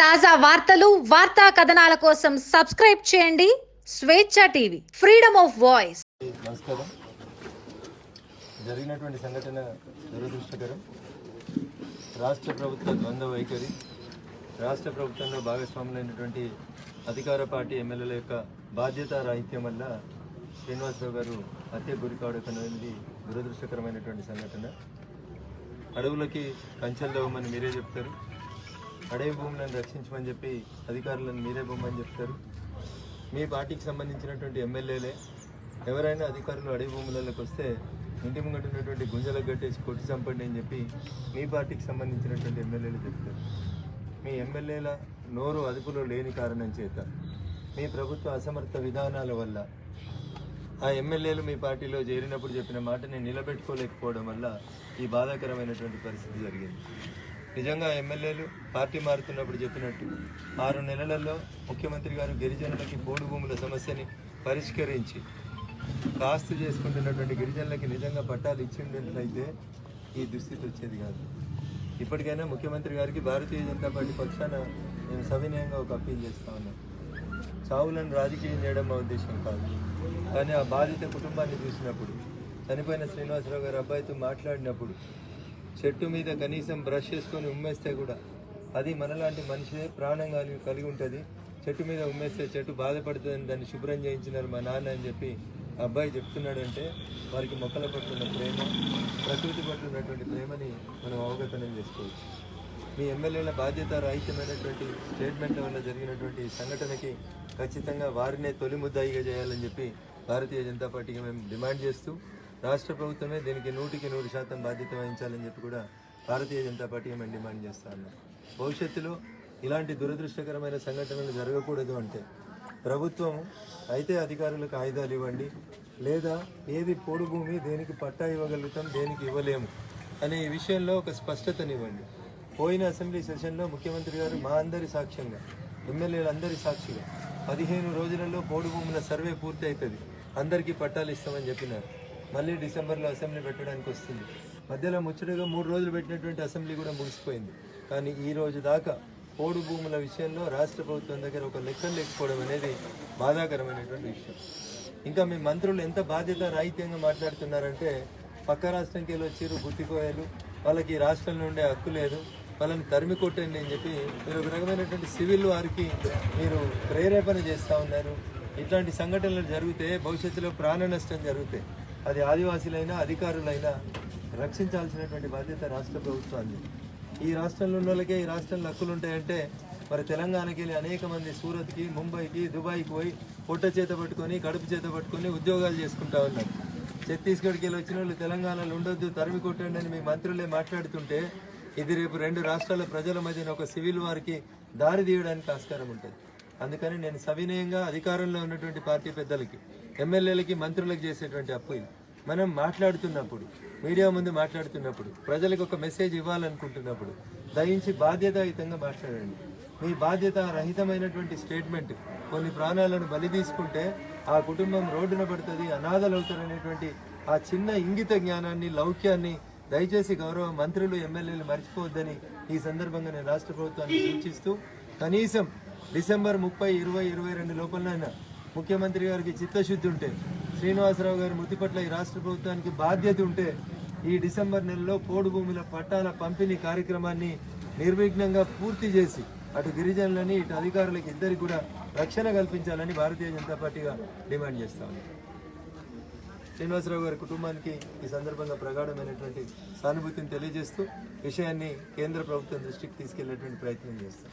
తాజా వార్తలు వార్తా కథనాల కోసం సబ్స్క్రైబ్ చేయండి. స్వేచ్ఛ టీవీ ఫ్రీడమ్ ఆఫ్ వాయిస్. నమస్కారం. జరిగినటువంటి సంఘటన దురదృష్టకరం. రాష్ట్ర ప్రభుత్వ ద్వంద్వ వైఖరి రాష్ట్ర ప్రభుత్వంలో భాగస్వాములైనటువంటి అధికార పార్టీ ఎమ్మెల్యేల యొక్క బాధ్యత రాహిత్యం వల్ల శ్రీనివాసరావు గారు హత్య గురి కావడం అనేది దురదృష్టకరమైనటువంటి సంఘటన. అడవులకి కంచెలు దవ్వమని మీరే చెప్తారు. అడవి భూములను రక్షించమని చెప్పి అధికారులను మీరే బొమ్మని చెప్తారు. మీ పార్టీకి సంబంధించినటువంటి ఎమ్మెల్యేలే ఎవరైనా అధికారులు అడవి భూములలోకి వస్తే ఇంటి ముంగట ఉన్నటువంటి గుంజలకు కట్టేసి కొట్టి చంపండి అని చెప్పి మీ పార్టీకి సంబంధించినటువంటి ఎమ్మెల్యేలు చెప్తారు. మీ ఎమ్మెల్యేల నోరు అదుపులో లేని కారణం చేత మీ ప్రభుత్వ అసమర్థ విధానాల వల్ల ఆ ఎమ్మెల్యేలు మీ పార్టీలో చేరినప్పుడు చెప్పిన మాటని నిలబెట్టుకోలేకపోవడం వల్ల ఈ బాధాకరమైనటువంటి పరిస్థితి జరిగింది. నిజంగా ఎమ్మెల్యేలు పార్టీ మారుతున్నప్పుడు చెప్పినట్టు ఆరు నెలలలో ముఖ్యమంత్రి గారు గిరిజనులకి బోడు భూముల సమస్యని పరిష్కరించి కాస్తు చేసుకుంటున్నటువంటి గిరిజనులకి నిజంగా పట్టాలు ఇచ్చినట్లయితే ఈ దుస్థితి వచ్చేది కాదు. ఇప్పటికైనా ముఖ్యమంత్రి గారికి భారతీయ జనతా పార్టీ పక్షాన నేను సవినయంగా ఒక అప్పీల్ చేస్తా ఉన్నాను చావులను రాజకీయం చేయడం మా ఉద్దేశం కాదు. కానీ ఆ బాధిత కుటుంబాన్ని చూసినప్పుడు చనిపోయిన శ్రీనివాసరావు గారు అబ్బాయితో మాట్లాడినప్పుడు చెట్టు మీద కనీసం బ్రష్ చేసుకొని ఉమ్మేస్తే కూడా అది మనలాంటి మనిషే ప్రాణం కానీ కలిగి ఉంటుంది. చెట్టు మీద ఉమ్మేస్తే చెట్టు బాధపడుతుందని దాన్ని శుభ్రం చేయించినారు మా నాన్న అని చెప్పి అబ్బాయి చెప్తున్నాడంటే వారికి మొక్కల పట్ల ఉన్న ప్రేమ ప్రకృతి పట్ల ఉన్నటువంటి ప్రేమని మనం అవగతనం చేసుకోవచ్చు. మీ ఎమ్మెల్యేల బాధ్యత రాహిత్యమైనటువంటి స్టేట్మెంట్ల వల్ల జరిగినటువంటి సంఘటనకి ఖచ్చితంగా వారినే తొలి ముద్దాయిగా చేయాలని చెప్పి భారతీయ జనతా పార్టీకి మేము డిమాండ్ చేస్తూ రాష్ట్ర ప్రభుత్వమే దీనికి నూటికి నూరు శాతం బాధ్యత వహించాలని చెప్పి కూడా భారతీయ జనతా పార్టీ మేము డిమాండ్ చేస్తా ఉన్నాం భవిష్యత్తులో ఇలాంటి దురదృష్టకరమైన సంఘటనలు జరగకూడదు అంటే ప్రభుత్వం అయితే అధికారులకు ఆయుధాలు ఇవ్వండి లేదా ఏది పోడు భూమి దేనికి పట్టా ఇవ్వగలుగుతాం దేనికి ఇవ్వలేము అనే ఈ విషయంలో ఒక స్పష్టతనివ్వండి. పోయిన అసెంబ్లీ సెషన్లో ముఖ్యమంత్రి గారు మా అందరి సాక్ష్యంగా ఎమ్మెల్యేలందరి సాక్షిగా పదిహేను రోజులలో పోడు భూముల సర్వే పూర్తి అవుతుంది అందరికీ పట్టాలు ఇస్తామని చెప్పినారు. మళ్ళీ డిసెంబర్లో అసెంబ్లీ పెట్టడానికి వస్తుంది. మధ్యలో ముచ్చటగా మూడు రోజులు పెట్టినటువంటి అసెంబ్లీ కూడా ముగిసిపోయింది. కానీ ఈ రోజు దాకా పోడు భూముల విషయంలో రాష్ట్ర ప్రభుత్వం దగ్గర ఒక లెక్కలు లేకపోవడం అనేది బాధాకరమైనటువంటి విషయం. ఇంకా మీ మంత్రులు ఎంత బాధ్యత రాహిత్యంగా మాట్లాడుతున్నారంటే పక్క రాష్ట్రంకి వెళ్ళి వచ్చారు గుర్తిపోయారు వాళ్ళకి ఈ రాష్ట్రంలో ఉండే హక్కు లేదు వాళ్ళని తరిమి కొట్టండి అని చెప్పి మీరు ఒక రకమైనటువంటి సివిల్ వారికి మీరు ప్రేరేపణ చేస్తూ ఉన్నారు. ఇట్లాంటి సంఘటనలు జరిగితే భవిష్యత్తులో ప్రాణ నష్టం జరుగుతాయి. అది ఆదివాసీలైనా అధికారులైనా రక్షించాల్సినటువంటి బాధ్యత రాష్ట్ర ప్రభుత్వాన్ని ఈ రాష్ట్రంలో ఉన్న వాళ్ళకే ఈ రాష్ట్రంలో హక్కులు ఉంటాయంటే మరి తెలంగాణకి వెళ్ళి అనేక మంది సూరత్కి ముంబైకి దుబాయ్కి పోయి పొట్ట చేత పట్టుకొని కడుపు చేత పట్టుకొని ఉద్యోగాలు చేసుకుంటా ఉన్నారు. ఛత్తీస్గఢ్కి వెళ్ళి వచ్చిన వాళ్ళు తెలంగాణలో ఉండొద్దు తరిమి కొట్టండి అని మీ మంత్రులే మాట్లాడుతుంటే ఇది రేపు రెండు రాష్ట్రాల ప్రజల మధ్యన ఒక సివిల్ వారికి దారి తీయడానికి ఆస్కారం ఉంటుంది. అందుకని నేను సవినయంగా అధికారంలో ఉన్నటువంటి పార్టీ పెద్దలకి ఎమ్మెల్యేలకి మంత్రులకు చేసేటువంటి అప్పు ఇది. మనం మాట్లాడుతున్నప్పుడు మీడియా ముందు మాట్లాడుతున్నప్పుడు ప్రజలకు ఒక మెసేజ్ ఇవ్వాలనుకుంటున్నప్పుడు దయించి బాధ్యతాయుతంగా మాట్లాడండి. మీ బాధ్యత రహితమైనటువంటి స్టేట్మెంట్ కొన్ని ప్రాణాలను బలి తీసుకుంటే ఆ కుటుంబం రోడ్డున పడుతుంది అనాథలవుతారనేటువంటి ఆ చిన్న ఇంగిత జ్ఞానాన్ని లౌక్యాన్ని దయచేసి గౌరవ మంత్రులు ఎమ్మెల్యేలు మర్చిపోవద్దని ఈ సందర్భంగా నేను రాష్ట్ర ప్రభుత్వాన్ని సూచిస్తూ కనీసం డిసెంబర్ ముప్పై ఇరవై ఇరవై రెండు లోపలనైనా ముఖ్యమంత్రి గారికి చిత్తశుద్ధి ఉంటే శ్రీనివాసరావు గారి మృతి పట్ల ఈ రాష్ట్ర ప్రభుత్వానికి బాధ్యత ఉంటే ఈ డిసెంబర్ నెలలో పోడు భూముల పట్టాల పంపిణీ కార్యక్రమాన్ని నిర్విఘ్నంగా పూర్తి చేసి అటు గిరిజనులని ఇటు అధికారులకు ఇద్దరికి కూడా రక్షణ కల్పించాలని భారతీయ జనతా పార్టీగా డిమాండ్ చేస్తాము శ్రీనివాసరావు గారి కుటుంబానికి ఈ సందర్భంగా ప్రగాఢమైనటువంటి సానుభూతిని తెలియజేస్తూ విషయాన్ని కేంద్ర ప్రభుత్వం దృష్టికి తీసుకెళ్ళేటువంటి ప్రయత్నం చేస్తాం.